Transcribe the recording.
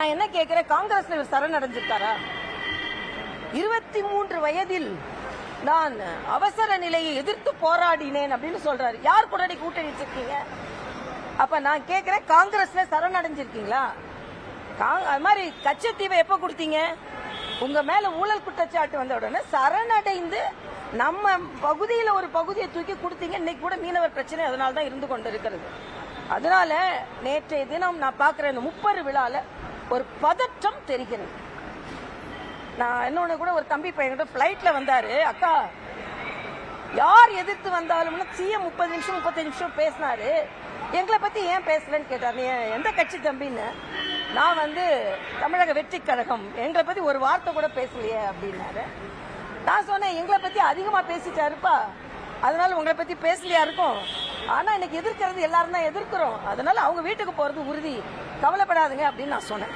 நான் என்ன கேட்கிறேன் காங்கிரஸ்ல இவர் சரணடைஞ்சிருக்காரா? இருபத்தி மூன்று வயதில் நான் அவசர நிலையை எதிர்த்து போராடினேன் அப்படின்னு சொல்றாரு. யார் கூட கூட்டணி வச்சிருக்கீங்க? அப்ப நான் கேட்கிறேன் காங்கிரஸ்ல சரணடைஞ்சிருக்கீங்களா? கா- அது மாதிரி கச்சத்தீவை எப்ப கொடுத்தீங்க? உங்க மேல ஊழல் குற்றச்சாட்டு வந்த உடனே சரணடைந்து நம்ம பகுதியில ஒரு பகுதியை தூக்கி கொடுத்தீங்க. இன்னைக்கு கூட மீனவர் பிரச்சனை அதனால தான் இருந்து கொண்டு இருக்கிறது அதனால நேற்றைய தினம் நான் பாக்குறேன் இந்த முப்பரு விழால ஒரு பதற்றம் தெரிகிறது. நான் இன்னொன்று கூட ஒரு தம்பி பையன்கிட்ட ஃப்ளைட்டில் வந்தாரு. அக்கா யார் எதிர்த்து வந்தாலும்னா சிஎம் முப்பது நிமிஷம் முப்பத்தஞ்சு நிமிஷம் பேசினாரு. எங்களை பற்றி ஏன் பேசலன்னு கேட்டார். நீ எந்த கட்சி தம்பின்னு? நான் வந்து தமிழக வெற்றி கழகம். எங்களை பற்றி ஒரு வார்த்தை கூட பேசலையே அப்படின்னாரு. நான் சொன்னேன் எங்களை பற்றி அதிகமாக பேசிட்டாருப்பா. அதனால உங்களை பற்றி பேசலையா இருக்கும்? ஆனா இன்னைக்கு எதிர்க்கிறது எல்லாரும் தான் எதிர்க்கிறோம். அதனால அவங்க வீட்டுக்கு போறது உறுதி. கவலைப்படாதுங்க அப்படின்னு நான் சொன்னேன்.